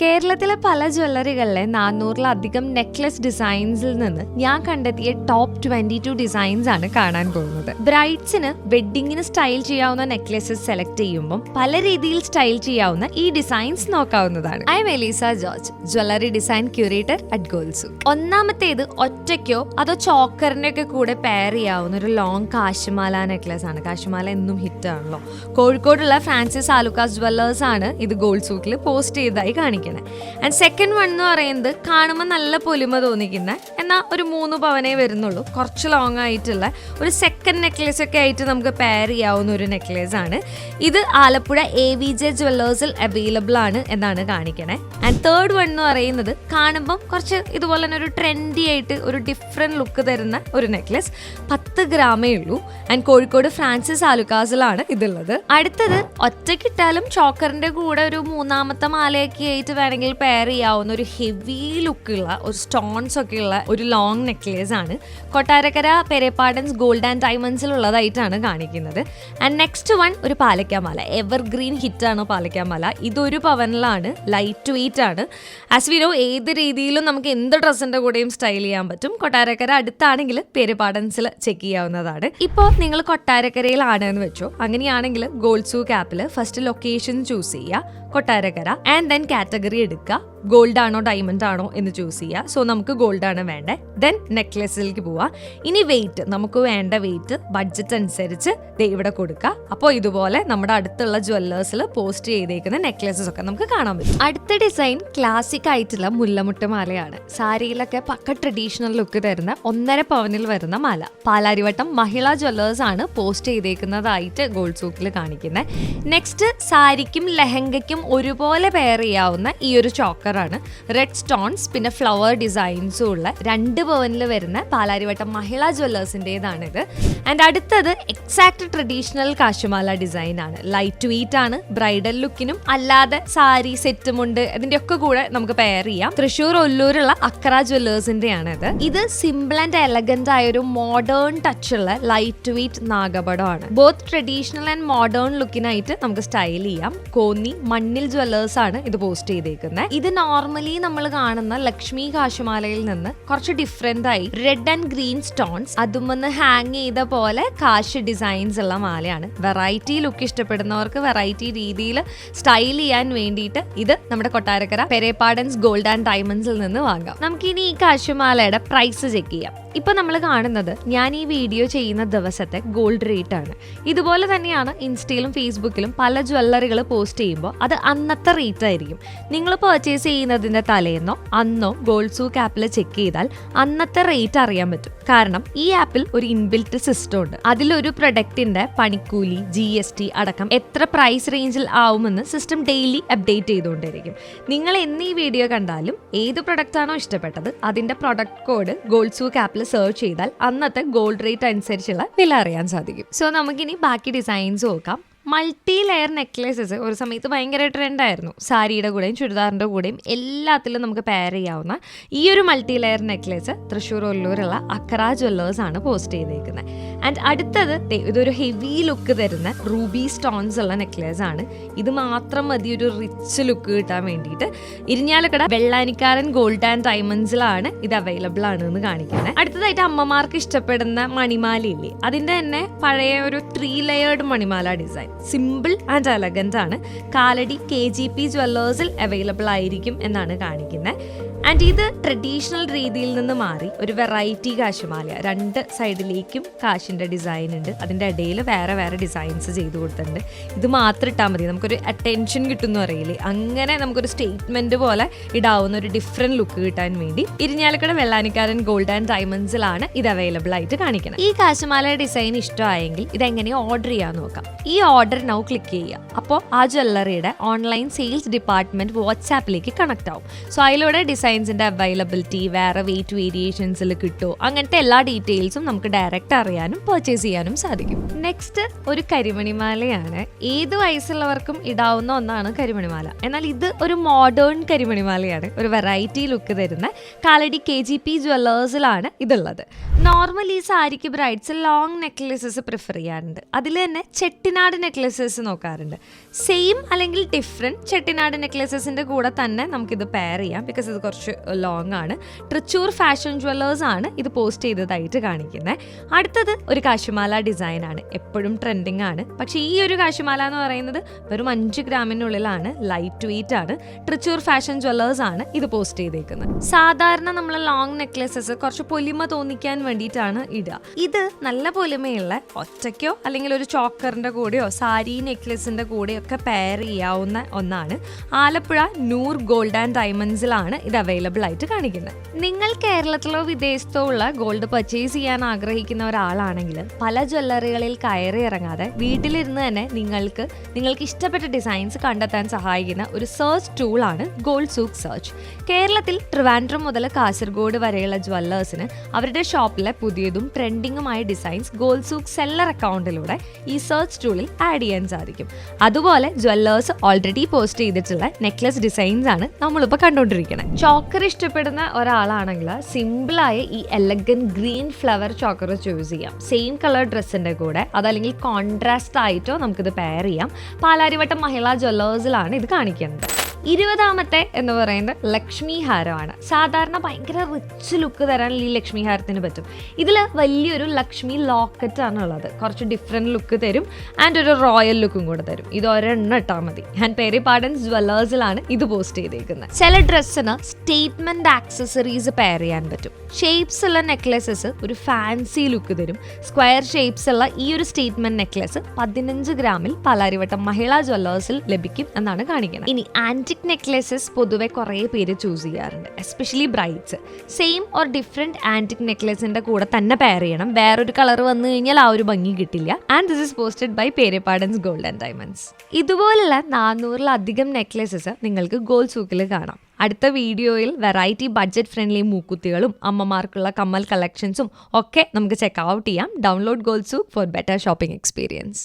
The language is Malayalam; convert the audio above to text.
കേരളത്തിലെ പല ജ്വല്ലറികളിലെ നാനൂറിലധികം നെക്ലസ് ഡിസൈൻസിൽ നിന്ന് ഞാൻ കണ്ടെത്തിയ ടോപ്പ് ട്വന്റി ടു ഡിസൈൻസ് ആണ് കാണാൻ പോകുന്നത്. ബ്രൈഡ്സിന് വെഡിങ്ങിന് സ്റ്റൈൽ ചെയ്യാവുന്ന നെക്ലസസ് സെലക്ട് ചെയ്യുമ്പോൾ പല രീതിയിൽ സ്റ്റൈൽ ചെയ്യാവുന്ന ഈ ഡിസൈൻസ് നോക്കാവുന്നതാണ്. I'm Eliza George jewellery design curator at Golsu ഒന്നാമത്തേത് ഒറ്റയ്ക്കോ അതോ ചോക്കറിന്റെ ഒക്കെ കൂടെ പെയർ ചെയ്യാവുന്ന ഒരു ലോങ് കാശുമാല നെക്ലസ് ആണ്. കാശുമാല എന്നും ഹിറ്റ് ആണല്ലോ. കോഴിക്കോടുള്ള ഫ്രാൻസിസ് ആലുക്കാസ് ജ്വല്ലേഴ്സ് ആണ് ഇത് ഗോൾസൂക്കിൽ പോസ്റ്റ് ചെയ്തതായി കാണിക്കുന്നത്. ആൻഡ് സെക്കൻഡ് വൺ എന്ന് പറയുന്നത് കാണുമ്പോൾ നല്ല പൊലിമ തോന്നിക്കുന്ന. എന്നാൽ ഒരു മൂന്ന് പവനേ വരുന്നുള്ളൂ. കുറച്ച് ലോങ് ആയിട്ടുള്ള ഒരു സെക്കൻഡ് നെക്ലേസ് ഒക്കെ ആയിട്ട് നമുക്ക് പെയർ ചെയ്യാവുന്ന ഒരു നെക്ലേസ് ആണ്. ഇത് ആലപ്പുഴ എ വി ജെ ജ്വല്ലേഴ്സിൽ അവൈലബിൾ ആണ് എന്നാണ് കാണിക്കണേ. ആൻഡ് തേർഡ് വൺ എന്ന് പറയുന്നത് കാണുമ്പം കുറച്ച് ഇതുപോലെ തന്നെ ഒരു ട്രെൻഡി ആയിട്ട് ഒരു ഡിഫറെന്റ് ലുക്ക് തരുന്ന ഒരു നെക്ലേസ് പത്ത് ഗ്രാമേ ഉള്ളൂ. ആൻഡ് കോഴിക്കോട് ഫ്രാൻസിസ് ആലുക്കാസിലാണ് ഇതുള്ളത്. അടുത്തത് ഒറ്റക്കിട്ടാലും ചോക്കറിന്റെ കൂടെ ഒരു മൂന്നാമത്തെ മാലയൊക്കെ ആയിട്ട് വേണമെങ്കിൽ പെയർ ചെയ്യാവുന്ന ഒരു ഹെവി ലുക്കുള്ള ഒരു സ്റ്റോൺസ് ഒക്കെ ഉള്ള ഒരു ലോങ് നെക്ലേസ് ആണ്. കൊട്ടാരക്കര പെരേപ്പാടൻസ് ഗോൾഡ് ആൻഡ് ഡയമണ്ട്സിൽ ഉള്ളതായിട്ടാണ് കാണിക്കുന്നത്. ആൻഡ് നെക്സ്റ്റ് വൺ ഒരു പാലക്കാമാല. എവർഗ്രീൻ ഹിറ്റാണ് പാലക്കാമല. ഇതൊരു പവനിലാണ് ലൈറ്റ് വെയിറ്റ് ആണ്. ആസ് വി നോ ഏത് രീതിയിലും നമുക്ക് എന്ത് ഡ്രസ്സിന്റെ കൂടെയും സ്റ്റൈൽ ചെയ്യാൻ പറ്റും. കൊട്ടാരക്കര അടുത്താണെങ്കിൽ പെരുപാടൻസിൽ ചെക്ക് ചെയ്യാവുന്നതാണ്. ഇപ്പോൾ നിങ്ങൾ കൊട്ടാരക്കരയിലാണ് എന്ന് വെച്ചോ അങ്ങനെയാണെങ്കിൽ ഗോൾഡ് സൂ ക്യാപ്പിൽ ഫസ്റ്റ് ലൊക്കേഷൻ ചൂസ് ചെയ്യുക. കൊട്ടാരക്കര ആൻഡ് ദെൻ കാറ്റഗറി എടുക്കുക. ഗോൾഡ് ആണോ ഡയമണ്ട് ആണോ എന്ന് ചൂസ് ചെയ്യുക. സോ നമുക്ക് ഗോൾഡ് ആണ് വേണ്ടത് ദെൻ നെക്ലസിലേക്ക് പോവുക. ഇനി വെയിറ്റ് നമുക്ക് വേണ്ട വെയിറ്റ് ബഡ്ജറ്റ് അനുസരിച്ച് ഇവിടെ കൊടുക്കുക. അപ്പോൾ ഇതുപോലെ നമ്മുടെ അടുത്തുള്ള ജ്വല്ലേഴ്സിൽ പോസ്റ്റ് ചെയ്തേക്കുന്ന നെക്ലസസ് ഒക്കെ നമുക്ക് കാണാൻ പറ്റും. അടുത്ത ഡിസൈൻ ക്ലാസിക് ആയിട്ടുള്ള മുല്ലമുട്ട് മാലയാണ്. സാരിയിലൊക്കെ പക്ക ട്രഡീഷണൽ ലുക്ക് തരുന്ന ഒന്നര പവനിൽ വരുന്ന മാല. പാലാരിവട്ടം മഹിളാ ജ്വല്ലേഴ്സ് ആണ് പോസ്റ്റ് ചെയ്തേക്കുന്നതായിട്ട് ഗോൾഡ് സൂക്കിൽ കാണിക്കുന്നത് നെക്സ്റ്റ് സാരിക്കും ലെഹങ്കയ്ക്കും ഒരുപോലെ പെയർ ചെയ്യാവുന്ന ഈ ഒരു ചോക്കറാണ് റെഡ് സ്റ്റോൺസ് പിന്നെ ഫ്ലവർ ഡിസൈൻസും ഉള്ള രണ്ട് പവനിൽ വരുന്ന പാലാരിവട്ടം മഹിളാ ഇത്. ആൻഡ് അടുത്തത് എക്സാക്ട് ട്രഡീഷണൽ കാശുമാല ഡിസൈൻ ആണ്. ലൈറ്റ് വെയിറ്റ് ആണ് ബ്രൈഡൽ ലുക്കിനും അല്ലാതെ സാരി സെറ്റും ഉണ്ട്. ഇതിന്റെ ഒക്കെ കൂടെ നമുക്ക് പെയർ ചെയ്യാം. തൃശ്ശൂർ ഒല്ലൂരുള്ള അക്ര ജ്വല്ലേഴ്സിന്റെ ആണ് ഇത്. ഇത് സിമ്പിൾ ആൻഡ് എലഗന്റ് ആയ ഒരു മോഡേൺ ടച്ച് ഉള്ള ലൈറ്റ് വെയിറ്റ് നാഗപടമാണ്. ബോത്ത് ട്രഡീഷണൽ ആൻഡ് മോഡേൺ ലുക്കിനായിട്ട് നമുക്ക് സ്റ്റൈൽ ചെയ്യാം. കോന്നി മണ്ണിൽ ജ്വല്ലേഴ്സ് ആണ് ഇത് പോസ്റ്റ് ചെയ്തേക്കുന്നത് ഇത് നോർമലി നമ്മൾ കാണുന്ന ലക്ഷ്മി കാശുമാലയിൽ നിന്ന് കുറച്ച് ഡിഫറെന്റ് ആയി റെഡ് ആൻഡ് ഗ്രീൻ സ്റ്റോൺസ് അതുമൊന്ന് ഹാങ് ചെയ്ത പോലെ കാശ് ഡിസൈൻസ് ഉള്ള മാലയാണ്. വെറൈറ്റി ലുക്ക് ഇഷ്ടപ്പെടുന്നവർക്ക് വെറൈറ്റി രീതിയിൽ സ്റ്റൈൽ ചെയ്യാൻ വേണ്ടിയിട്ട് ഇത് നമ്മുടെ കൊട്ടാരക്കര പെരേപ്പാടൻസ് ഗോൾഡ് ആൻഡ് ഡയമണ്ട്സിൽ നിന്ന് വാങ്ങാം. നമുക്കിനി ഈ കാശുമാലയുടെ പ്രൈസ് ചെക്ക് ചെയ്യാം. ഇപ്പൊ നമ്മൾ കാണുന്നത് ഞാൻ ഈ വീഡിയോ ചെയ്യുന്ന ദിവസത്തെ ഗോൾഡ് റേറ്റ് ആണ്. ഇതുപോലെ തന്നെയാണ് ഇൻസ്റ്റയിലും ഫേസ്ബുക്കിലും പല ജ്വല്ലറികൾ പോസ്റ്റ് ചെയ്യുമ്പോൾ അത് അന്നത്തെ റേറ്റ് ആയിരിക്കും. നിങ്ങൾ പർച്ചേസ് ചെയ്യുന്നതിന്റെ തലേന്നോ അന്നോ ഗോൾഡ് സൂക്ക് ആപ്പിൽ ചെക്ക് ചെയ്താൽ അന്നത്തെ റേറ്റ് അറിയാൻ പറ്റും. കാരണം ഈ ആപ്പിൽ ഒരു ഇൻബിൽറ്റ് സിസ്റ്റം ഉണ്ട്. അതിലൊരു പ്രൊഡക്റ്റിന്റെ പണിക്കൂലി ജി എസ് ടി അടക്കം എത്ര പ്രൈസ് റേഞ്ചിൽ ആവുമെന്ന് സിസ്റ്റം ഡെയിലി അപ്ഡേറ്റ് ചെയ്തുകൊണ്ടിരിക്കും നിങ്ങൾ എന്നീ വീഡിയോ കണ്ടാലും ഏത് പ്രൊഡക്റ്റ് ആണോ ഇഷ്ടപ്പെട്ടത് അതിന്റെ പ്രൊഡക്റ്റ് കോഡ് ഗോൾഡ് സൂക്ക് ആപ്പിൽ സെർച്ച് ചെയ്താൽ അന്നത്തെ ഗോൾഡ് റേറ്റ് അനുസരിച്ചുള്ള വില അറിയാൻ സാധിക്കും. സോ നമുക്കിനി ബാക്കി ഡിസൈൻസ് നോക്കാം. മൾട്ടി ലെയർ നെക്ലേസസ് ഒരു സമയത്ത് ഭയങ്കര ട്രെൻഡായിരുന്നു സാരിയുടെ കൂടെയും ചുരിദാറിന്റെ കൂടെയും എല്ലാത്തിലും നമുക്ക് പെയർ ചെയ്യാവുന്ന ഈ ഒരു മൾട്ടി ലെയർ നെക്ലേസ് തൃശ്ശൂർ ഒല്ലൂരുള്ള അക്കറ ജ്വല്ലേഴ്സ് ആണ് പോസ്റ്റ് ചെയ്തേക്കുന്നത്. ആൻഡ് അടുത്തത് ഇതൊരു ഹെവി ലുക്ക് തരുന്ന റൂബി സ്റ്റോൺസ് ഉള്ള നെക്ലേസ് ആണ്. ഇത് മാത്രം മതി ഒരു റിച്ച് ലുക്ക് കിട്ടാൻ വേണ്ടിയിട്ട്. ഇരിഞ്ഞാലക്കട വെള്ളാനിക്കാരൻ ഗോൾഡ് ആൻഡ് ഡയമണ്ട്സിലാണ് ഇത് അവൈലബിൾ ആണ് എന്ന് കാണിക്കുന്നത് അടുത്തതായിട്ട് അമ്മമാർക്ക് ഇഷ്ടപ്പെടുന്ന മണിമാലയില്ലേ അതിന്റെ തന്നെ പഴയ ഒരു ത്രീ ലെയേർഡ് മണിമാല ഡിസൈൻ സിമ്പിൾ ആൻഡ് എലഗന്റ് ആണ്. കാലടി കെ ജി പി ജ്വല്ലേഴ്സിൽ അവൈലബിൾ ആയിരിക്കും എന്നാണ് കാണിക്കുന്നത് ആൻഡ് ഇത് ട്രഡീഷണൽ രീതിയിൽ നിന്ന് മാറി ഒരു വെറൈറ്റി കാശുമാല. രണ്ട് സൈഡിലേക്കും കാശിന്റെ ഡിസൈൻ ഉണ്ട്. അതിന്റെ ഇടയിൽ വേറെ വേറെ ഡിസൈൻസ് ചെയ്ത് കൊടുത്തിട്ടുണ്ട്. ഇത് മാത്രം ഇട്ടാൽ മതി. നമുക്കൊരു അറ്റൻഷൻ കിട്ടുമെന്ന് അറിയില്ലേ അങ്ങനെ നമുക്കൊരു സ്റ്റേറ്റ്മെന്റ് പോലെ ഇടാവുന്ന ഒരു ഡിഫറെന്റ് ലുക്ക് കിട്ടാൻ വേണ്ടി ഇരിഞ്ഞാലക്കട വെള്ളാനിക്കാരൻ ഗോൾഡ് ആൻഡ് ഡയമണ്ട്സിലാണ് ഇത് അവൈലബിൾ ആയിട്ട് കാണിക്കുന്നത് ഈ കാശുമാല ഡിസൈൻ ഇഷ്ടമായെങ്കിൽ ഇതെങ്ങനെ ഓർഡർ ചെയ്യാൻ നോക്കാം. ഈ ഓർഡർ നൗ ക്ലിക്ക് ചെയ്യുക. അപ്പോൾ ആ ജ്വല്ലറിയുടെ ഓൺലൈൻ സെയിൽസ് ഡിപ്പാർട്ട്മെന്റ് വാട്സാപ്പിലേക്ക് കണക്ട് ആവും. സോ അതിലൂടെ ഡിസൈൻ ഡിസൈൻസിന്റെ അവൈലബിലിറ്റി വേറെ വെയിറ്റ് വേരിയേഷൻസിൽ കിട്ടുമോ അങ്ങനത്തെ എല്ലാ ഡീറ്റെയിൽസും നമുക്ക് ഡയറക്റ്റ് അറിയാനും പർച്ചേസ് ചെയ്യാനും സാധിക്കും. നെക്സ്റ്റ് ഒരു കരിമണിമാലയാണ്. ഏത് വയസ്സുള്ളവർക്കും ഇടാവുന്ന ഒന്നാണ് കരിമണിമാല. എന്നാൽ ഇത് ഒരു മോഡേൺ കരിമണിമാലയാണ്. ഒരു വെറൈറ്റി ലുക്ക് തരുന്ന കാലടി കെ ജി പി ജ്വല്ലേഴ്സിലാണ് ഇതുള്ളത്. നോർമലി സാരിക്ക് ബ്രൈഡ്സ് ലോങ് നെക്ലസസ് പ്രിഫർ ചെയ്യാറുണ്ട്. അതിൽ തന്നെ ചെട്ടിനാട് നെക്ലസസ് നോക്കാറുണ്ട്. സെയിം അല്ലെങ്കിൽ ഡിഫറെന്റ് ചെട്ടിനാട് നെക്ലസസിന്റെ കൂടെ തന്നെ നമുക്കിത് പെയർ ചെയ്യാം. ബിക്കോസ് ഇത് കുറച്ച് ലോങ് ആണ്. ട്രിച്ചൂർ ഫാഷൻ ജ്വല്ലേഴ്സ് ആണ് ഇത് പോസ്റ്റ് ചെയ്തതായിട്ട് കാണിക്കുന്നത്. അടുത്തത് ഒരു കാശുമാല ഡിസൈൻ ആണ്. എപ്പോഴും ട്രെൻഡിങ് ആണ്. പക്ഷേ ഈ ഒരു കാശുമാല എന്ന് പറയുന്നത് വെറും അഞ്ച് ഗ്രാമിനുള്ളിലാണ് ലൈറ്റ് വെയിറ്റ് ആണ്. ട്രിച്ചൂർ ഫാഷൻ ജ്വല്ലേഴ്സ് ആണ് ഇത് പോസ്റ്റ് ചെയ്തേക്കുന്നത്. സാധാരണ നമ്മൾ ലോങ് നെക്ലസസ് കുറച്ച് പൊലിമ തോന്നിക്കാൻ വേണ്ടിയിട്ടാണ് ഇടുക. ഇത് നല്ല പൊലിമയുള്ള ഒറ്റയ്ക്കോ അല്ലെങ്കിൽ ഒരു ചോക്കറിന്റെ കൂടെയോ സാരി നെക്ലസിന്റെ കൂടെയോ ഒക്കെ പെയർ ചെയ്യാവുന്ന ഒന്നാണ്. ആലപ്പുഴ നൂർ ഗോൾഡ് ആൻഡ് ഡയമണ്ട്സിലാണ് ഇത് അവൈലബിൾ ആയിട്ട് കാണിക്കുന്നത് നിങ്ങൾ കേരളത്തിലോ വിദേശത്തോ ഉള്ള ഗോൾഡ് പർച്ചേസ് ചെയ്യാൻ ആഗ്രഹിക്കുന്ന ഒരാളാണെങ്കിൽ പല ജ്വല്ലറികളിൽ കയറി ഇറങ്ങാതെ വീട്ടിലിരുന്ന് തന്നെ നിങ്ങൾക്ക് നിങ്ങൾക്ക് ഇഷ്ടപ്പെട്ട ഡിസൈൻസ് കണ്ടെത്താൻ സഹായിക്കുന്ന ഒരു സെർച്ച് ടൂളാണ് ഗോൾഡ് സൂക്ക് സെർച്ച് കേരളത്തിൽ ട്രിവാൻഡ്രം മുതൽ കാസർഗോഡ് വരെയുള്ള ജ്വല്ലേഴ്സിന് അവരുടെ ഷോപ്പിലെ പുതിയതും ട്രെൻഡിങ്ങുമായ ഡിസൈൻസ് ഗോൾഡ് സൂക്ക് സെല്ലർ അക്കൗണ്ടിലൂടെ ഈ സെർച്ച് ടൂളിൽ ആഡ് ചെയ്യാൻ സാധിക്കും. അതുപോലെ ജ്വല്ലേഴ്സ് ഓൾറെഡി പോസ്റ്റ് ചെയ്തിട്ടുള്ള നെക്ലസ് ഡിസൈൻസ് ആണ് നമ്മളിപ്പോൾ കണ്ടുകൊണ്ടിരിക്കുന്നത് ചോക്കർ ഇഷ്ടപ്പെടുന്ന ഒരാളാണെങ്കിൽ സിമ്പിളായ ഈ elegant green flower choker choose ചെയ്യാം. സെയിം കളർ ഡ്രസ്സിന്റെ കൂടെ. അതല്ലെങ്കിൽ കോൺട്രാസ്റ്റ് ആയിട്ടോ നമുക്കിത് പെയർ ചെയ്യാം. പാലാരിവട്ടം മഹിളാ ജ്വല്ലേഴ്സിലാണ് ഇത് കാണിക്കുന്നത്. ഇരുപതാമത്തെ എന്ന് പറയുന്നത് ലക്ഷ്മി ഹാരമാണ്. സാധാരണ ഭയങ്കര റിച്ച് ലുക്ക് തരാൻ ഈ ലക്ഷ്മി ഹാരത്തിന് പറ്റും. ഇതിൽ വലിയൊരു ലക്ഷ്മി ലോക്കറ്റ് ആണ് ഉള്ളത് കുറച്ച് ഡിഫറെന്റ് ലുക്ക് തരും ആൻഡ് ഒരു റോയൽ ലുക്കും കൂടെ തരും. ഇത് ഒരെണ്ണം ഇട്ടാൽ മതി. ഞാൻ പേരി പാഡൻസ് ജ്വല്ലേഴ്സിലാണ് ഇത് പോസ്റ്റ് ചെയ്തേക്കുന്നത് ചില ഡ്രസ്സിന് സ്റ്റേറ്റ്മെന്റ് ആക്സസറീസ് പെയർ ചെയ്യാൻ പറ്റും. ഷേപ്സ് ഉള്ള നെക്ലസസ് ഒരു ഫാൻസി ലുക്ക് തരും. സ്ക്വയർ ഷേപ്സ് ഉള്ള ഈ ഒരു സ്റ്റേറ്റ്മെന്റ് നെക്ലസ് പതിനഞ്ച് ഗ്രാമിൽ പാലാരിവട്ടം മഹിളാ ജ്വല്ലേഴ്സിൽ ലഭിക്കും എന്നാണ് കാണിക്കുന്നത്. ഇനി ആന്റിക് നെക്ലസസ് പൊതുവെ കുറേ പേര് ചൂസ് ചെയ്യാറുണ്ട്. Especially brides same or different antique നെക്ലേസിന്റെ കൂടെ തന്നെ പെയർ ചെയ്യണം. വേറൊരു കളർ വന്നു കഴിഞ്ഞാൽ ആ ഒരു ഭംഗി കിട്ടില്ല. And this is posted by Perappadans gold and diamonds ഇതുപോലുള്ള നാനൂറിലധികം നെക്ലസസ് നിങ്ങൾക്ക് ഗോൾഡ് സൂക്കിൽ കാണാം. അടുത്ത വീഡിയോയിൽ വെറൈറ്റി ബഡ്ജറ്റ് ഫ്രണ്ട്ലി മൂക്കുത്തികളും അമ്മമാർക്കുള്ള കമ്മൽ കളക്ഷൻസും ഒക്കെ നമുക്ക് ചെക്ക് ഔട്ട് ചെയ്യാം. Download Golsu for better shopping experience